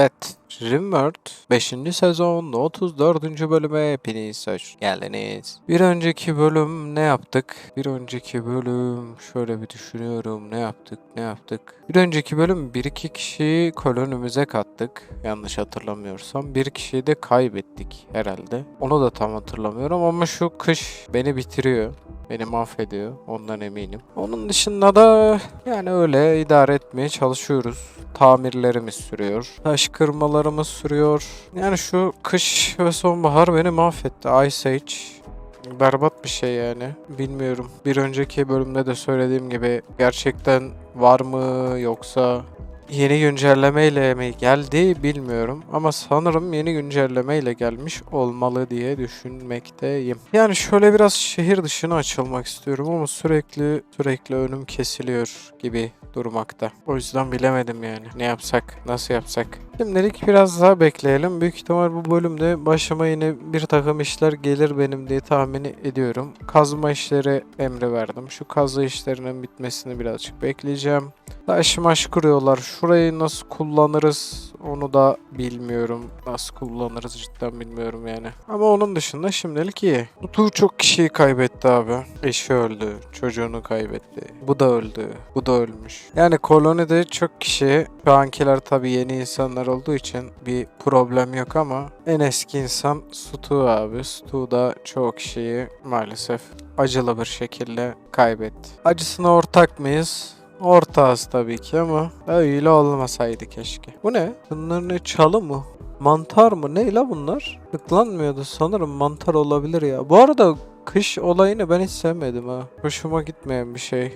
Evet. Rimworld 5. sezon 34. bölüme hepiniz hoş geldiniz. Bir önceki bölüm ne yaptık? Bir önceki bölüm şöyle bir düşünüyorum ne yaptık ne yaptık? Bir önceki bölüm 1-2 kişiyi kolonimize kattık. Yanlış hatırlamıyorsam. Bir kişiyi de kaybettik herhalde. Onu da tam hatırlamıyorum ama şu kış beni bitiriyor. Beni mahvediyor. Ondan eminim. Onun dışında da yani öyle idare etmeye çalışıyoruz. Tamirlerimiz sürüyor. Taş kırmalarımız sürüyor. Yani şu kış ve sonbahar beni mahvetti. Ice Age berbat bir şey yani. Bilmiyorum. Bir önceki bölümde de söylediğim gibi gerçekten var mı yoksa yeni güncellemeyle mi geldi bilmiyorum ama sanırım yeni güncellemeyle gelmiş olmalı diye düşünmekteyim. Yani şöyle biraz şehir dışına açılmak istiyorum ama sürekli sürekli önüm kesiliyor gibi durmakta. O yüzden bilemedim yani. Ne yapsak, nasıl yapsak. Şimdilik biraz daha bekleyelim. Büyük ihtimal bu bölümde başıma yine bir takım işler gelir benim diye tahmin ediyorum. Kazma işleri emri verdim. Şu kazı işlerinin bitmesini birazcık bekleyeceğim. Taş maş kuruyorlar. Şurayı nasıl kullanırız onu da bilmiyorum. Nasıl kullanırız cidden bilmiyorum yani. Ama onun dışında şimdilik iyi. Tutu çok kişiyi kaybetti abi. Eşi öldü. Çocuğunu kaybetti. Bu da öldü. Bu da ölmüş. Yani kolonide çok kişi şu ankiler tabii yeni insanlar olduğu için bir problem yok ama en eski insan Stu abi. Stu da çoğu kişiyi maalesef acılı bir şekilde kaybetti. Acısına ortak mıyız? Ortağız tabii ki ama öyle olmasaydı keşke. Bu ne? Bunlar ne çalı mı? Mantar mı? Ne la bunlar? Tıklanmıyordu sanırım mantar olabilir ya. Bu arada kış olayını ben hiç sevmedim ha. Hoşuma gitmeyen bir şey.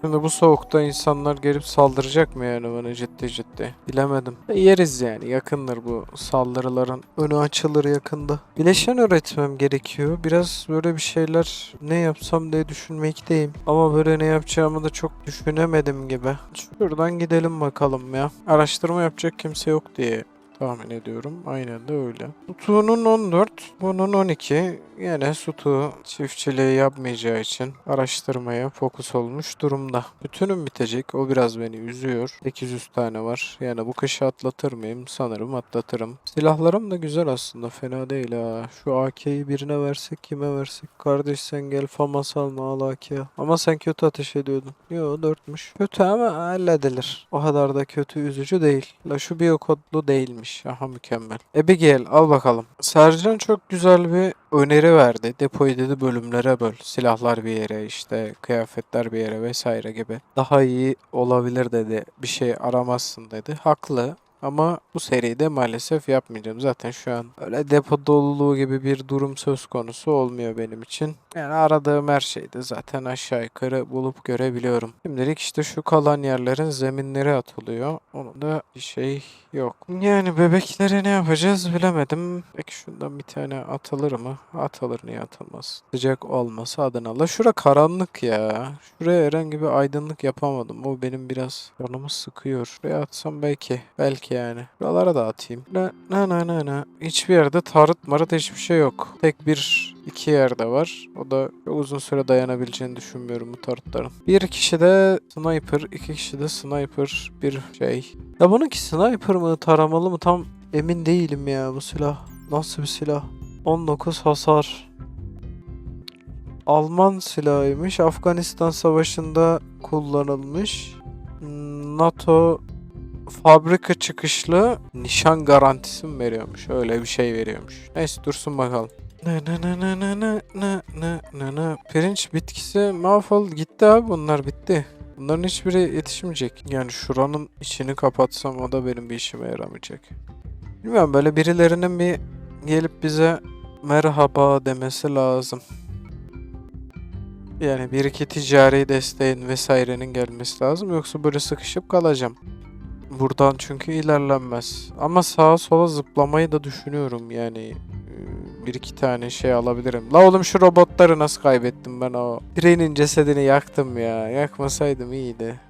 Şimdi bu soğukta insanlar gelip saldıracak mı yani bana ciddi ciddi? Bilemedim. E, Yeriz yani yakındır bu saldırıların. Önü açılır yakında. Bileşen üretmem gerekiyor. Biraz böyle bir şeyler ne yapsam diye düşünmekteyim. Ama böyle ne yapacağımı da çok düşünemedim gibi. Şuradan gidelim bakalım ya. Araştırma yapacak kimse yok diye tahmin ediyorum. Aynen de öyle. Sutu'nun 14, bunun 12. Yine Sutu çiftçiliği yapmayacağı için araştırmaya fokus olmuş durumda. Bütünüm bitecek. O biraz beni üzüyor. 800 tane var. Yani bu kışı atlatır mıyım? Sanırım atlatırım. Silahlarım da güzel aslında. Fena değil ha. Şu AK'yi birine versek kime versek? Kardeş sen gel famas alma al AK'yi. Ama sen kötü ateş ediyordun. Yo 4'müş. Kötü ama halledilir. O kadar da kötü üzücü değil. La şu biyokodlu değilmiş. Aha mükemmel. Abigail al bakalım. Sercan çok güzel bir öneri verdi. Depoyu dedi bölümlere böl. Silahlar bir yere işte kıyafetler bir yere vesaire gibi. Daha iyi olabilir dedi. Bir şey aramazsın dedi. Haklı. Ama bu seride maalesef yapmayacağım. Zaten şu an öyle depo doluluğu gibi bir durum söz konusu olmuyor benim için. Yani aradığım her şeyde zaten aşağı yukarı bulup görebiliyorum. Şimdilik işte şu kalan yerlerin zeminleri atılıyor. Onun da bir şey yok. Yani bebeklere ne yapacağız bilemedim. Peki şundan bir tane atılır mı? Atılır niye atılmaz? Sıcak olması adına. La şura karanlık ya. Şuraya herhangi bir aydınlık yapamadım. O benim biraz canımı sıkıyor. Şuraya atsam belki. Belki yani. Buralara da atayım. Na na na na. Hiçbir yerde tarıt marıt hiçbir şey yok. Tek bir iki yerde var. O da uzun süre dayanabileceğini düşünmüyorum bu tarıtların. Bir kişi de sniper, iki kişi de sniper bir şey. Ya bununki sniper mı taramalı mı tam emin değilim ya bu silah. Nasıl bir silah? 19 hasar. Alman silahıymış. Afganistan Savaşı'nda kullanılmış. NATO fabrika çıkışlı nişan garantisi mi veriyormuş? Öyle bir şey veriyormuş. Neyse dursun bakalım. Ne ne ne ne ne ne ne ne ne ne Pirinç bitkisi mahvol gitti abi bunlar bitti. Bunların hiçbiri yetişmeyecek. Yani şuranın içini kapatsam o da benim bir işime yaramayacak. Bilmiyorum böyle birilerinin bir gelip bize merhaba demesi lazım. Yani bir iki ticari desteğin vesairenin gelmesi lazım yoksa böyle sıkışıp kalacağım. Buradan çünkü ilerlenmez. Ama sağa sola zıplamayı da düşünüyorum yani. Bir iki tane şey alabilirim. La oğlum şu robotları nasıl kaybettim ben o. Trenin cesedini yaktım ya. Yakmasaydım iyiydi.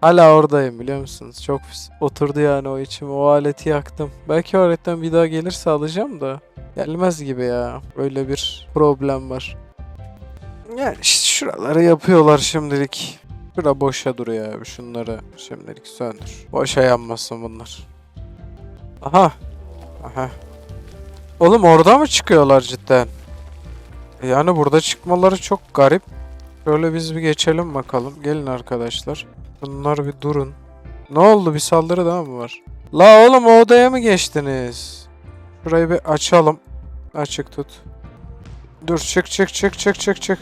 Hala oradayım biliyor musunuz? Çok. Oturdu yani o içime. O aleti yaktım. Belki o aletten bir daha gelirse alacağım da. Gelmez gibi ya. Öyle bir problem var. Yani işte şuraları yapıyorlar şimdilik. Şura boşa duruyor abi. Şunları şimdilik söndür. Boşa yanmasın bunlar. Aha. Aha. Oğlum orada mı çıkıyorlar cidden? Yani burada çıkmaları çok garip. Şöyle biz bir geçelim bakalım. Gelin arkadaşlar. Bunlar bir durun. Ne oldu? Bir saldırı daha mı var? La oğlum o odaya mı geçtiniz? Şurayı bir açalım. Açık tut. Dur çık çık çık çık çık çık.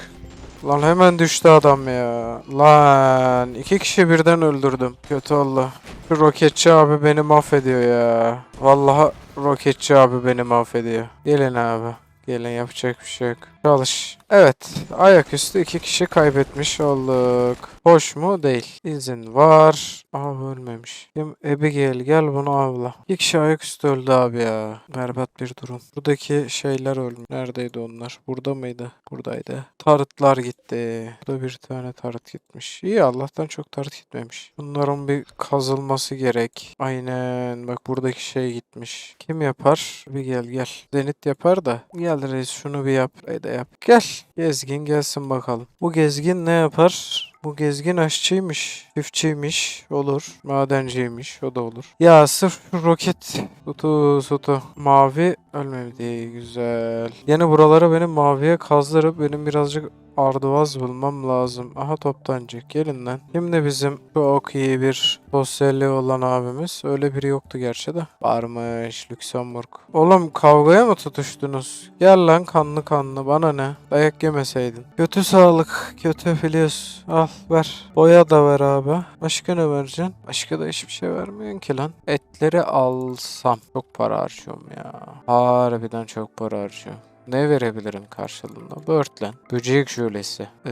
Lan hemen düştü adam ya. Lan iki kişi birden öldürdüm. Kötü oldu. Şu roketçi abi beni mahvediyor ya. Vallahi roketçi abi beni mahvediyor. Gelin abi. Gelin yapacak bir şey yok. Çalış. Evet. Ayaküstü iki kişi kaybetmiş olduk. Hoş mu? Değil. İzin var. Abi ölmemiş. Kim? Abigail gel bunu avla. İki kişi ayaküstü öldü abi ya. Berbat bir durum. Buradaki şeyler ölmüş. Neredeydi onlar? Burada mıydı? Buradaydı. Tarıtlar gitti. Burada bir tane tarıt gitmiş. İyi Allah'tan çok tarıt gitmemiş. Bunların bir kazılması gerek. Aynen. Bak buradaki şey gitmiş. Kim yapar? Bir gel gel. Zenit yapar da. Gel reis şunu bir yap. Burayı da yap. Gel. Gezgin gelsin bakalım. Bu gezgin ne yapar? Bu gezgin aşçıymış, çiftçiymiş, olur. Madenciymiş, o da olur. Ya sırf roket sutu sutu. Mavi ölmedi, güzel. Yine buraları benim maviye kazdırıp benim birazcık arduvaz bulmam lazım. Aha toptancı. Gelin lan. Şimdi bizim çok iyi bir sosyalliği olan abimiz. Öyle biri yoktu gerçi de. Varmış Lüksemburg. Oğlum kavgaya mı tutuştunuz? Gel lan kanlı kanlı. Bana ne? Dayak yemeseydin. Kötü sağlık. Kötü filiz. Al ver. Boya da ver abi. Başka ne vereceksin? Başka da hiçbir şey vermiyorsun ki lan. Etleri alsam. Çok para harcıyorum ya. Harbiden çok para harcıyorum. Ne verebilirim karşılığında? Börtlen. Böcek jölesi. Ee,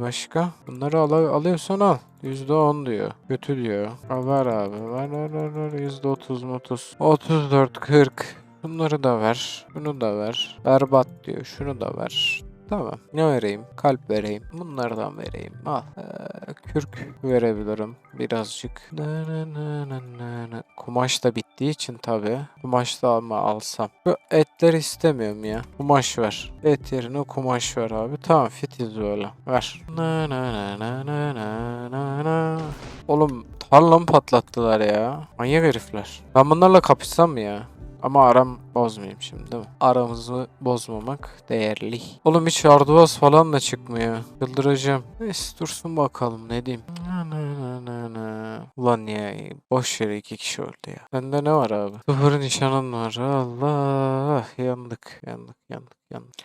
başka? Bunları al alıyorsan al. %10 diyor. Kötü diyor. Al ver abi. Ver ver ver ver. %30 30. 34 40. Bunları da ver. Bunu da ver. Berbat diyor. Şunu da ver. Tamam. Ne vereyim? Kalp vereyim. Bunlardan vereyim. Al. Ee, kürk verebilirim. Birazcık. Kumaş da bittiği için tabi. Kumaş da alma alsam. Bu etleri istemiyorum ya. Kumaş ver. Et yerine kumaş ver abi. Tamam fitiz öyle. Ver. Oğlum tarlamı patlattılar ya. Manyak herifler. Ben bunlarla kapışsam mı ya? Ama aram bozmayayım şimdi değil mi? Aramızı bozmamak değerli. Oğlum hiç arduvaz falan da çıkmıyor. Yıldıracağım. Neyse dursun bakalım ne diyeyim. Na na. Ulan ya boş yere iki kişi öldü ya. Sende ne var abi? Sıfır nişanın var. Allah yandık yandık yandık yandık.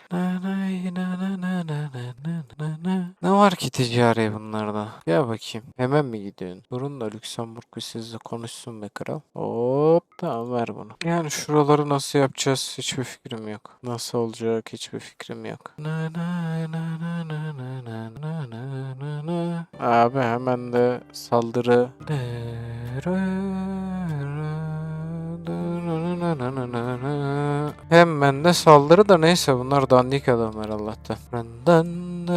Ne var ki ticari bunlarda? Gel bakayım. Hemen mi gidiyorsun? Durun da Lüksemburg sizle konuşsun be kral. Hop tamam ver bunu. Yani şuraları nasıl nasıl yapacağız hiçbir fikrim yok. Nasıl olacak hiçbir fikrim yok. Abi hemen de saldırı. Hemen de saldırı da neyse bunlar dandik adamlar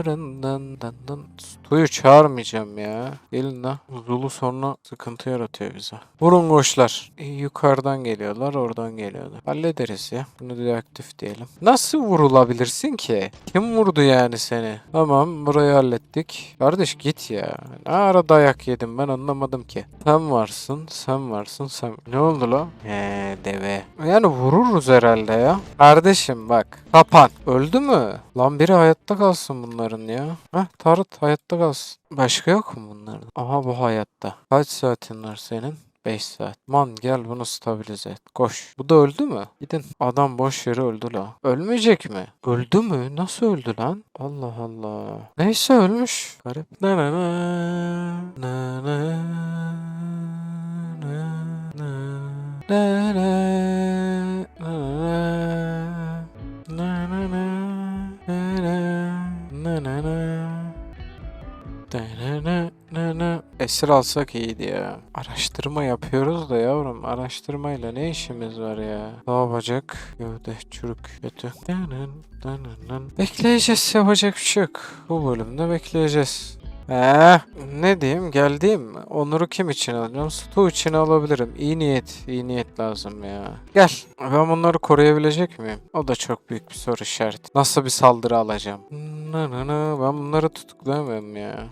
rından. Tuyu çağırmayacağım ya. Gelin lan. Zulu sonra sıkıntı yaratıyor bize. Vurun koçlar. İyi, yukarıdan geliyorlar oradan geliyorlar. Hallederiz ya. Bunu deaktif diyelim. Nasıl vurulabilirsin ki? Kim vurdu yani seni? Tamam burayı hallettik. Kardeş git ya. Ne ara dayak yedim ben anlamadım ki. Sen varsın, sen varsın, sen... Ne oldu lan? He deve. Yani vururuz herhalde ya. Kardeşim bak. Kapan. Öldü mü? Lan biri hayatta kalsın bunların ya. Heh Tarıt hayatta kalsın. Başka yok mu bunların? Aha bu hayatta. Kaç saatin var senin? 5 saat. Man gel bunu stabilize et. Koş. Bu da öldü mü? Gidin. Adam boş yere öldü la. Ölmeyecek mi? Öldü mü? Nasıl öldü lan? Allah Allah. Neyse ölmüş. Garip. Na na. Na na. Na Esir alsak iyiydi ya. Araştırma yapıyoruz da yavrum. Araştırmayla ne işimiz var ya? Dağ bacak, gövde, çürük, kötü. Bekleyeceğiz yapacak bir şey yok. Bu bölümde bekleyeceğiz. Ee, ne diyeyim geldiğim? Onur'u kim için alacağım? Stu için alabilirim. İyi niyet, iyi niyet lazım ya. Gel. Ben bunları koruyabilecek miyim? O da çok büyük bir soru işareti. Nasıl bir saldırı alacağım? Ben bunları tutuklayamıyorum ya.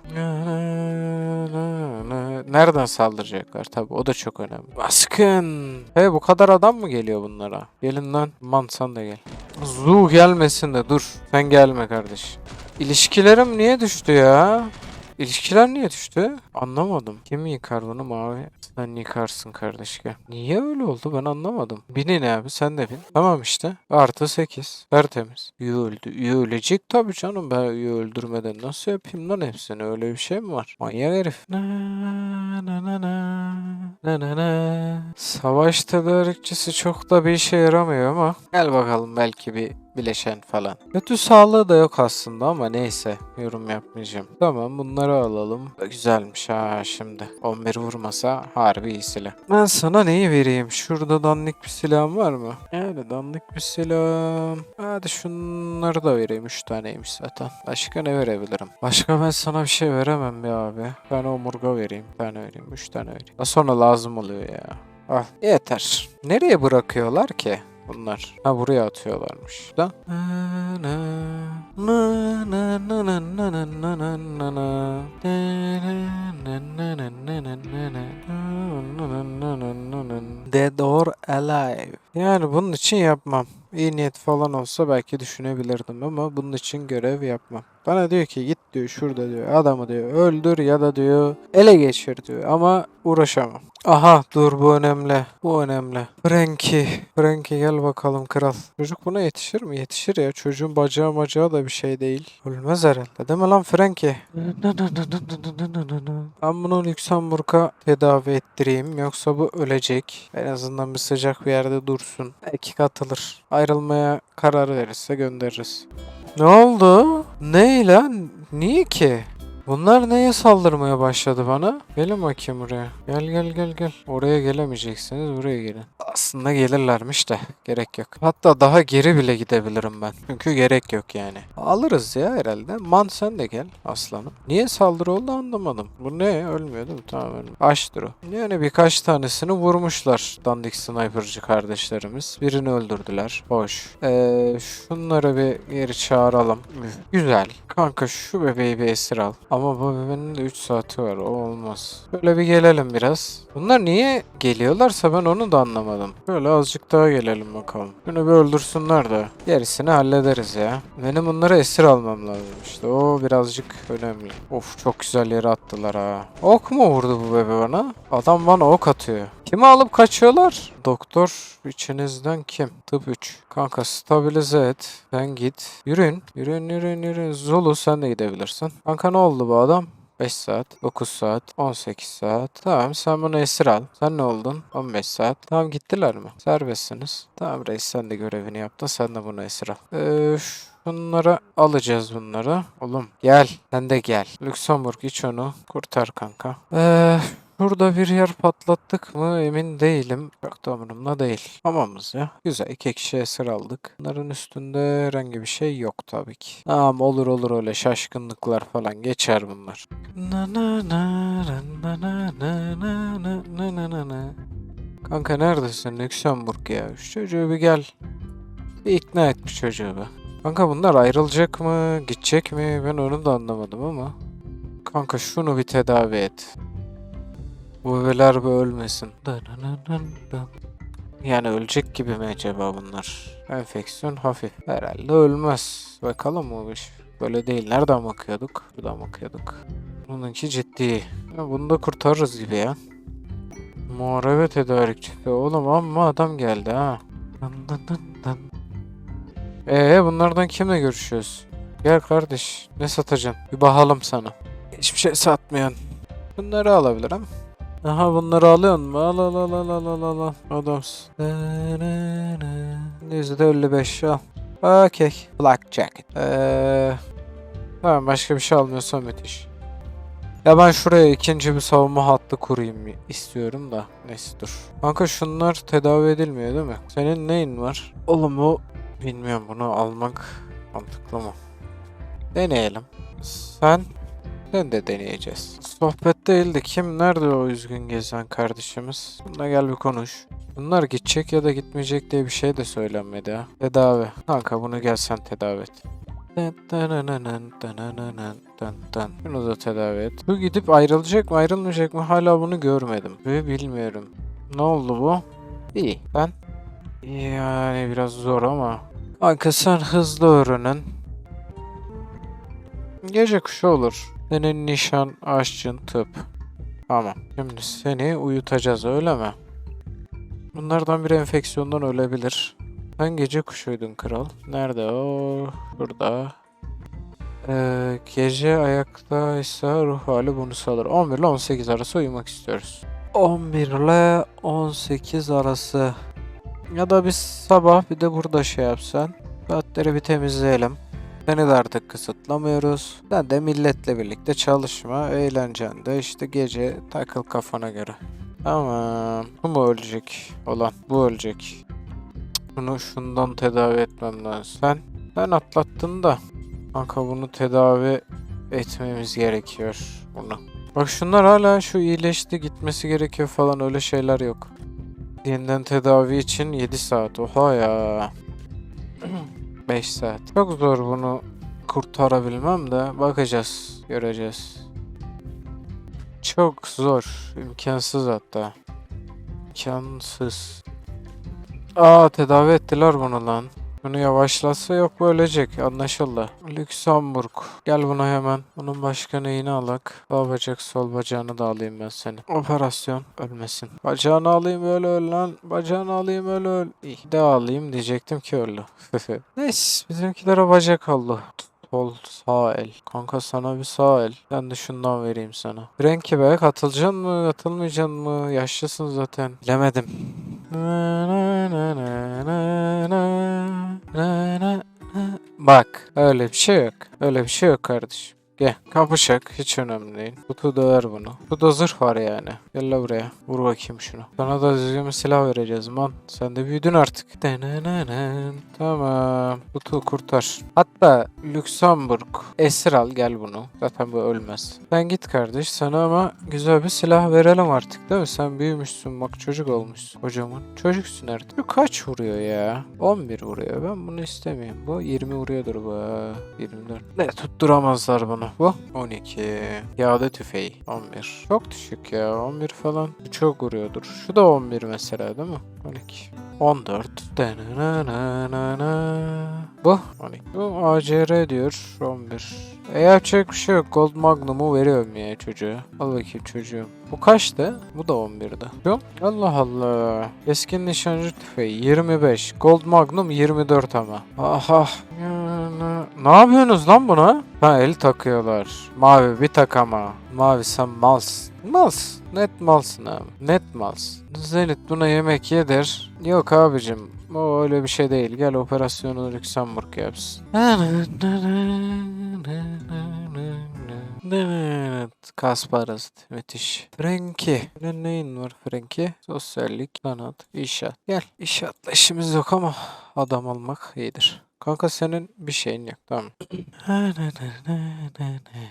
Nereden saldıracaklar? Tabii o da çok önemli. Baskın. Hey bu kadar adam mı geliyor bunlara? Gelin lan. Man sen de gel. Zu gelmesin de dur. Sen gelme kardeş. İlişkilerim niye düştü ya? İlişkiler niye düştü? Anlamadım. Kim yıkar bunu mavi? Sen yıkarsın kardeş gel. Niye öyle oldu ben anlamadım. Binin abi sen de bin. Tamam işte. Artı 8. Tertemiz. Üye öldü. Üye ölecek tabii canım. Ben üye öldürmeden nasıl yapayım lan hepsini? Öyle bir şey mi var? Manyak herif. Na, na, na, na, na, na, na. Savaş tedarikçisi çok da bir işe yaramıyor ama gel bakalım belki bir bileşen falan. Kötü sağlığı da yok aslında ama neyse yorum yapmayacağım. Tamam bunları alalım. Güzelmiş ha şimdi. 11 vurmasa harbi iyi silah. Ben sana neyi vereyim? Şurada dandik bir silahım var mı? Yani dandik bir silah. Hadi şunları da vereyim. 3 taneymiş zaten. Başka ne verebilirim? Başka ben sana bir şey veremem ya abi. Tane omurga vereyim. Bir tane vereyim. 3 tane vereyim. Sonra lazım oluyor ya. Al. Yeter. Nereye bırakıyorlar ki? Bunlar. Ha buraya atıyorlarmış. Da. Dead or alive. Yani bunun için yapmam. İyi niyet falan olsa belki düşünebilirdim ama bunun için görev yapmam. Bana diyor ki git diyor şurada diyor adamı diyor öldür ya da diyor ele geçir diyor ama uğraşamam. Aha dur bu önemli. Bu önemli. Frankie. Frankie gel bakalım kral. Çocuk buna yetişir mi? Yetişir ya. Çocuğun bacağı macağı da bir şey değil. Ölmez herhalde. Değil mi lan Frankie? Ben bunu Lüksemburg'a tedavi ettireyim. Yoksa bu ölecek. En azından bir sıcak bir yerde dursun. Belki katılır. Ayrılmaya karar verirse göndeririz. Ne oldu? Ne lan? Niye ki? Bunlar neye saldırmaya başladı bana? Gelin bakayım buraya. Gel gel gel gel. Oraya gelemeyeceksiniz buraya gelin. Aslında gelirlermiş de gerek yok. Hatta daha geri bile gidebilirim ben. Çünkü gerek yok yani. Alırız ya herhalde. Man sen de gel aslanım. Niye saldırı oldu anlamadım. Bu ne? Ölmüyor değil mi? Tamam ölmüyor. Açtır o. Yani birkaç tanesini vurmuşlar dandik sniperci kardeşlerimiz. Birini öldürdüler. Hoş. Ee, şunları bir geri çağıralım. Güzel. Kanka şu bebeği bir esir al. Ama bu bebeğin de 3 saati var. O olmaz. Böyle bir gelelim biraz. Bunlar niye geliyorlarsa ben onu da anlamadım. Böyle azıcık daha gelelim bakalım. Şunu bir öldürsünler de. Gerisini hallederiz ya. Benim bunları esir almam lazım işte. O birazcık önemli. Of çok güzel yere attılar ha. Ok mu vurdu bu bebe bana? Adam bana ok atıyor. Kimi alıp kaçıyorlar? Doktor içinizden kim? Tıp 3. Kanka stabilize et. Sen git. Yürüyün. Yürüyün yürüyün yürüyün. Zulu sen de gidebilirsin. Kanka ne oldu bu adam? 5 saat, 9 saat, 18 saat. Tamam sen bunu esir al. Sen ne oldun? 15 saat. Tamam gittiler mi? Serbestsiniz. Tamam reis sen de görevini yaptın. Sen de bunu esir al. Ee, Bunları alacağız bunları. Oğlum gel. Sen de gel. Lüksemburg iç onu. Kurtar kanka. Eee Burada bir yer patlattık mı emin değilim. Çok da umurumda değil. Tamamız ya. Güzel. iki kişi esir aldık. Bunların üstünde herhangi bir şey yok tabii ki. Tamam olur olur öyle şaşkınlıklar falan geçer bunlar. Kanka neredesin Lüksemburg ya? Şu çocuğu bir gel. Bir ikna et bu çocuğu be. Kanka bunlar ayrılacak mı? Gidecek mi? Ben onu da anlamadım ama. Kanka şunu bir tedavi et. Bu bebeler bir ölmesin. Yani ölecek gibi mi acaba bunlar? Enfeksiyon hafif. Herhalde ölmez. Bakalım mı iş? Böyle değil. Nereden bakıyorduk? Buradan bakıyorduk. Bununki ciddi. Ya bunu da kurtarırız gibi ya. Muharebe tedarikçisi. Oğlum amma adam geldi ha. Dın dın dın dın. Ee bunlardan kimle görüşüyoruz? Gel kardeş. Ne satacaksın? Bir bakalım sana. Hiçbir şey satmayan. Bunları alabilirim. Aha bunları alıyor mu? Al al al al al al al. Adamsın. Yüzde 55 al. Okey. Black jacket. Eee... Tamam başka bir şey almıyorsam müthiş. Ya ben şuraya ikinci bir savunma hattı kurayım istiyorum da. Neyse dur. Kanka şunlar tedavi edilmiyor değil mi? Senin neyin var? Oğlum o... Bilmiyorum bunu almak mantıklı mı? Deneyelim. Sen Sen de deneyeceğiz. Sohbet değildi. Kim nerede o üzgün gezen kardeşimiz? Bununla gel bir konuş. Bunlar gidecek ya da gitmeyecek diye bir şey de söylenmedi ha. Tedavi. Kanka bunu gel sen tedavi et. Şunu da tedavi et. Bu gidip ayrılacak mı ayrılmayacak mı hala bunu görmedim. Ve bilmiyorum. Ne oldu bu? İyi. Ben yani biraz zor ama. Kanka sen hızlı öğrenin. Gece kuşu olur. Senin nişan, aşçın, tıp. Tamam. Şimdi seni uyutacağız öyle mi? Bunlardan biri enfeksiyondan ölebilir. Sen gece kuşuydun kral. Nerede o? Burada. Ee, gece ayaktaysa ruh hali bunu sağlar. 11 ile 18 arası uyumak istiyoruz. 11 ile 18 arası. Ya da biz sabah bir de burada şey yapsan. Saatleri bir temizleyelim. Seni de artık kısıtlamıyoruz. Sen de milletle birlikte çalışma, eğlencen de işte gece takıl kafana göre. Tamam. Bu mu ölecek olan? Bu ölecek. Bunu şundan tedavi etmem lazım. Sen, sen atlattın da. Kanka bunu tedavi etmemiz gerekiyor. Bunu. Bak şunlar hala şu iyileşti gitmesi gerekiyor falan öyle şeyler yok. Yeniden tedavi için 7 saat. Oha ya. 5 saat. Çok zor bunu kurtarabilmem de bakacağız, göreceğiz. Çok zor, imkansız hatta. İmkansız. Aa tedavi ettiler bunu lan. Bunu yavaşlatsa yok bu ölecek anlaşıldı. Lüksemburg. Gel buna hemen. Bunun başka neyini alak. Sağ bacak sol bacağını da alayım ben seni. Operasyon ölmesin. Bacağını alayım öyle öl lan. Bacağını alayım öyle öl. İyi. De alayım diyecektim ki öldü. Neyse bizimkilere bacak aldı. Sol sağ el. Kanka sana bir sağ el. Ben de şundan vereyim sana. Renki be katılacaksın mı katılmayacaksın mı? Yaşlısın zaten. Bilemedim. Bak öyle bir şey yok. Öyle bir şey yok kardeşim. Gel kapışak hiç önemli değil. Kutu döver bunu. Bu da zırh var yani. Gel la buraya. Vur bakayım şunu. Sana da düzgün bir silah vereceğiz man. Sen de büyüdün artık. Denenenen. Tamam. Kutu kurtar. Hatta Lüksemburg. Esir al gel bunu. Zaten bu ölmez. Sen git kardeş. Sana ama güzel bir silah verelim artık değil mi? Sen büyümüşsün bak çocuk olmuşsun. Kocaman. Çocuksun artık. Bu kaç vuruyor ya? 11 vuruyor. Ben bunu istemiyorum. Bu 20 vuruyordur bu. ha. 24. Ne tutturamazlar bunu. Bu 12. Yağda tüfeği 11. Çok düşük ya. 11 falan. Bu çok vuruyordur. Şu da 11 mesela değil mi? 12. 14. Denenenenene. Bu 12. Bu ACR diyor 11. E yapacak bir şey yok. Gold Magnum'u veriyorum ya çocuğa. Al bakayım çocuğum. Bu kaçtı? Bu da 11'di. Şu? Allah Allah. Keskin nişancı tüfeği 25. Gold Magnum 24 ama. Aha. Yani, ne yapıyorsunuz lan buna? Ha el takıyorlar. Mavi bir tak ama. Mavi sen malsın. Malsın. Net malsın abi. Net malsın. Zenit buna yemek yedir. Yok abicim. O öyle bir şey değil. Gel operasyonu Lüksemburg yapsın. Evet. Kasparast. Müthiş. Frenki. Ne neyin var Frenki? Sosyallik, sanat, inşaat. Gel. İnşaatla işimiz yok ama adam olmak iyidir. Kanka senin bir şeyin yok. Tamam.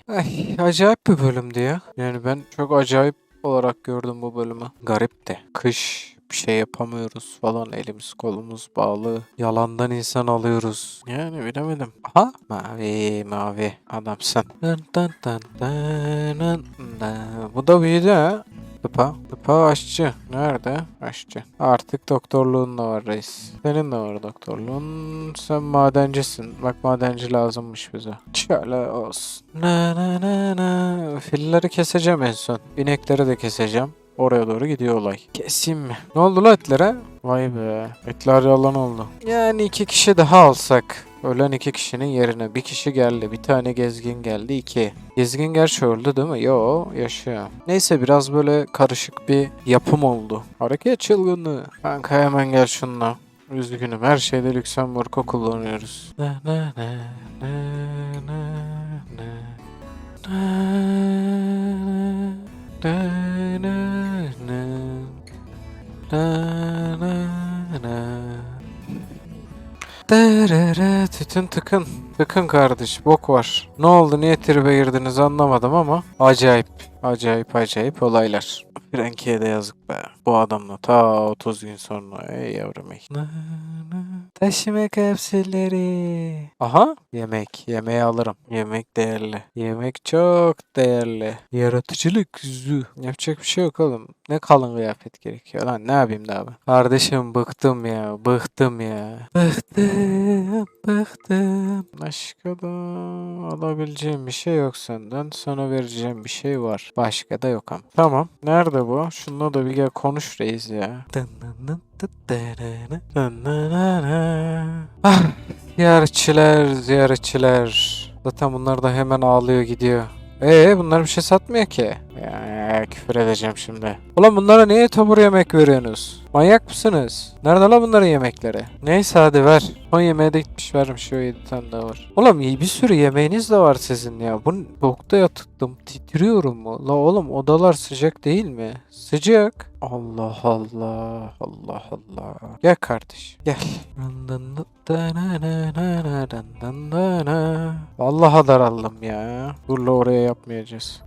Ay, acayip bir bölümdü ya. Yani ben çok acayip olarak gördüm bu bölümü. Garip de. Kış bir şey yapamıyoruz falan. Elimiz kolumuz bağlı. Yalandan insan alıyoruz. Yani bilemedim. Aha. Mavi mavi. Adamsın. Dın dın dın dın dın dın. Bu da büyüdü ha. Tıpa. Tıpa aşçı. Nerede? Aşçı. Artık doktorluğun da var reis. Senin de var doktorluğun. Sen madencisin. Bak madenci lazımmış bize. Şöyle olsun. Na na na na. Filleri keseceğim en son. İnekleri de keseceğim. Oraya doğru gidiyor olay. Keseyim mi? Ne oldu la etlere? Vay be. Etler yalan oldu. Yani iki kişi daha alsak. Ölen iki kişinin yerine bir kişi geldi. Bir tane gezgin geldi. iki. Gezgin gerçi öldü değil mi? Yo yaşıyor. Neyse biraz böyle karışık bir yapım oldu. Hareket çılgınlığı. Kanka hemen gel şununla. Üzgünüm her şeyde Lüksemburg'u kullanıyoruz. Na na na na na na. Na na na na. Na na na. Dırırı, Tütün tıkın. Tıkın kardeş bok var. Ne oldu niye tribe girdiniz anlamadım ama acayip. Acayip acayip olaylar. Frankie'ye de yazık be. Bu adamla ta 30 gün sonra. Ey yavrum ey. Taşıma kapsülleri. Aha yemek. Yemeği alırım. Yemek değerli. Yemek çok değerli. Yaratıcılık zü. Yapacak bir şey yok oğlum. Ne kalın kıyafet gerekiyor lan ne yapayım da abi. Kardeşim bıktım ya. Bıktım ya. Bıktım. Bıktım. Başka da alabileceğim bir şey yok senden. Sana vereceğim bir şey var. Başka da yok ama. Tamam. Nerede bu? Şununla da bir gel konuş reis ya. Ah, ziyaretçiler, ziyaretçiler. Zaten bunlar da hemen ağlıyor gidiyor. Ee bunlar bir şey satmıyor ki. Ya, küfür edeceğim şimdi. Ulan bunlara niye tabur yemek veriyorsunuz? Manyak mısınız? Nerede lan bunların yemekleri? Neyse hadi ver. Son yemeğe de gitmiş vermiş. O 7 tane daha var. Oğlum bir sürü yemeğiniz de var sizin ya. Bu soğukta yatıktım. Titriyorum mu? La oğlum odalar sıcak değil mi? Sıcak. Allah Allah. Allah Allah. Gel kardeş. Gel. Vallahi daraldım ya. Durla oraya yapmayacağız.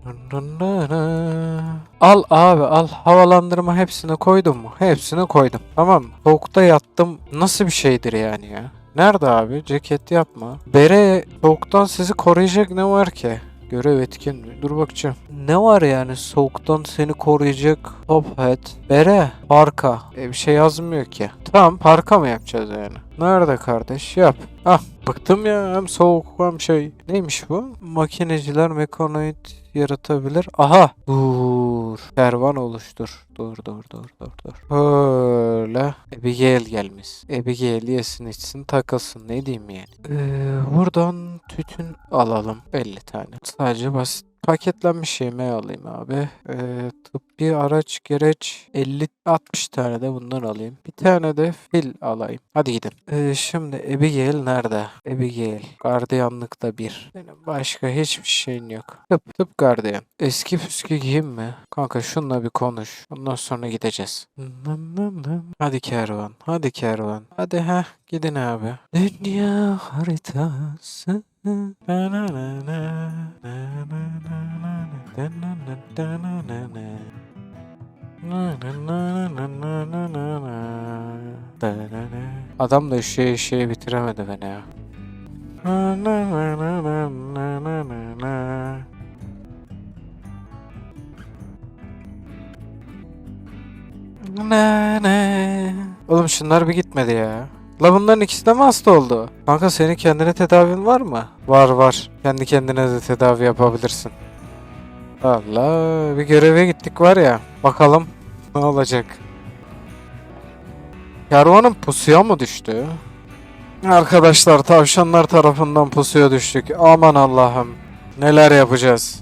Al abi al. Havalandırma hepsini koydum mu? Hepsini koydum. Tamam mı? Soğukta yattım. Nasıl bir şeydir yani ya? Nerede abi? Ceket yapma. Bere soğuktan sizi koruyacak ne var ki? Görev etkin? Dur bakacağım. Ne var yani soğuktan seni koruyacak top hat, bere, parka. E bir şey yazmıyor ki. Tamam parka mı yapacağız yani? Nerede kardeş? Yap. Ah bıktım ya hem soğuk hem şey. Neymiş bu? Makineciler mekanoid yaratabilir. Aha. Dur. Kervan oluştur. Dur dur dur dur dur. Böyle. Abigail gelmiş. Abigail yesin içsin takılsın ne diyeyim yani. Ee, buradan tütün alalım. 50 tane. Sadece basit paketlenmiş yemeği alayım abi. Ee, tıbbi araç gereç 50-60 tane de bundan alayım. Bir tane de fil alayım. Hadi gidelim. Ee, şimdi Abigail nerede? Abigail. Gardiyanlıkta bir. Benim başka hiçbir şeyin yok. Tıp tıp gardiyan. Eski püskü giyeyim mi? Kanka şununla bir konuş. Ondan sonra gideceğiz. Hadi kervan. Hadi kervan. Hadi ha gidin abi. Dünya haritası. Adam da şey şeyi bitiremedi beni ya. Oğlum şunlar bir gitmedi ya. La bunların ikisi de mi hasta oldu? Kanka senin kendine tedavin var mı? Var var. Kendi kendine de tedavi yapabilirsin. Allah bir göreve gittik var ya. Bakalım ne olacak. Kervanın pusuya mı düştü? Arkadaşlar tavşanlar tarafından pusuya düştük. Aman Allah'ım. Neler yapacağız?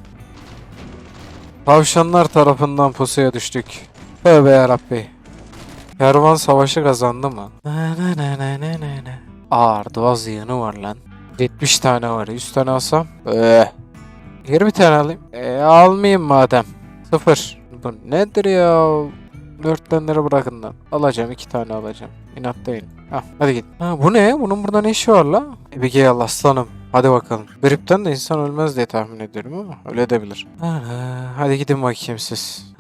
Tavşanlar tarafından pusuya düştük. Tövbe yarabbi. Kervan savaşı kazandı mı? Ağır doğaz yığını var lan. 70 tane var. 100 tane alsam. Eee. 20 tane alayım. Eee almayayım madem. Sıfır. Bu nedir ya? 4 taneleri bırakın lan. Alacağım 2 tane alacağım. İnat değil. Ha, hadi git. Ha, bu ne? Bunun burada ne işi var la? Abigail aslanım. Hadi bakalım. Gripten de insan ölmez diye tahmin ediyorum ama öyle edebilir. Hadi gidin bakayım siz.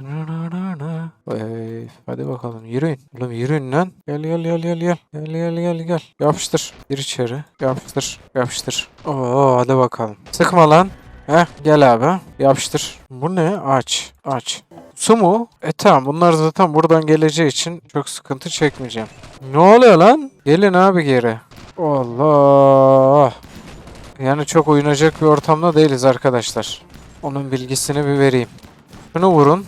Hadi bakalım yürüyün. Oğlum yürüyün lan. Gel gel gel gel gel. Gel gel gel gel. Yapıştır. Gir içeri. Yapıştır. Yapıştır. Oo hadi bakalım. Sıkma lan. Heh gel abi. Yapıştır. Bu ne? Aç. Aç. Su mu? E tamam bunlar zaten buradan geleceği için çok sıkıntı çekmeyeceğim. Ne oluyor lan? Gelin abi geri. Allah. Yani çok oynayacak bir ortamda değiliz arkadaşlar. Onun bilgisini bir vereyim. Şunu vurun.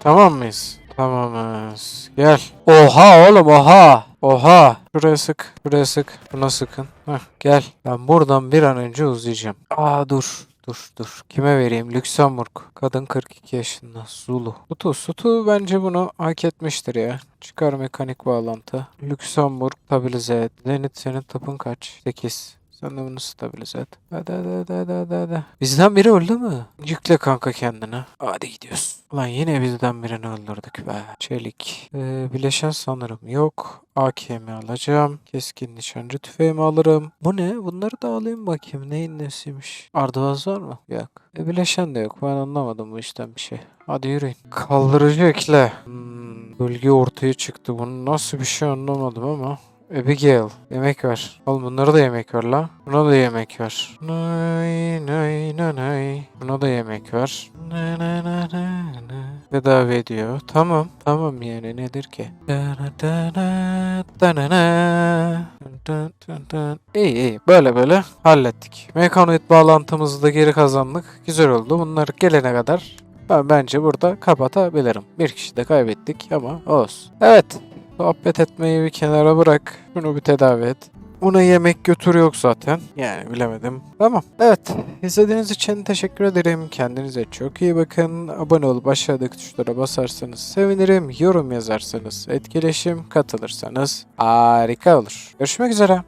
Tamam mıyız? Tamamız. Gel. Oha oğlum oha. Oha. Şuraya sık. Şuraya sık. Buna sıkın. Heh, gel. Ben buradan bir an önce uzayacağım. Aa dur. Dur dur. Kime vereyim? Lüksemburg. Kadın 42 yaşında. Zulu. Sutu. Sutu bence bunu hak etmiştir ya. Çıkar mekanik bağlantı. Lüksemburg stabilize et. Zenit senin tapın kaç? 8. Sen de bunu stabilize et. Hadi hadi hadi hadi hadi. hadi. Bizden biri öldü mü? Yükle kanka kendine. Hadi gidiyoruz. Ulan yine bizden birini öldürdük be. Çelik. Ee, bileşen sanırım yok. AKM'i alacağım. Keskin nişancı tüfeğimi alırım. Bu ne? Bunları da alayım bakayım. Neyin nesiymiş? Ardavaz var mı? Yok. E, bileşen de yok. Ben anlamadım bu işten bir şey. Hadi yürüyün. Kaldırıcı ekle. Hmm, bölge ortaya çıktı. Bunun nasıl bir şey anlamadım ama. Abigail. Yemek ver. Oğlum bunlara da yemek ver la. Buna da yemek ver. Nay nay nay nay. Buna da yemek ver. Na na na na na. Tedavi ediyor. Tamam. Tamam yani nedir ki? İyi iyi. Böyle böyle hallettik. Mekanoid bağlantımızı da geri kazandık. Güzel oldu. Bunlar gelene kadar ben bence burada kapatabilirim. Bir kişi de kaybettik ama olsun. Evet. Sohbet etmeyi bir kenara bırak. Şunu bir tedavi et. Buna yemek götür yok zaten. Yani bilemedim. Tamam. Evet. İzlediğiniz için teşekkür ederim. Kendinize çok iyi bakın. Abone olup aşağıdaki tuşlara basarsanız sevinirim. Yorum yazarsanız etkileşim katılırsanız harika olur. Görüşmek üzere.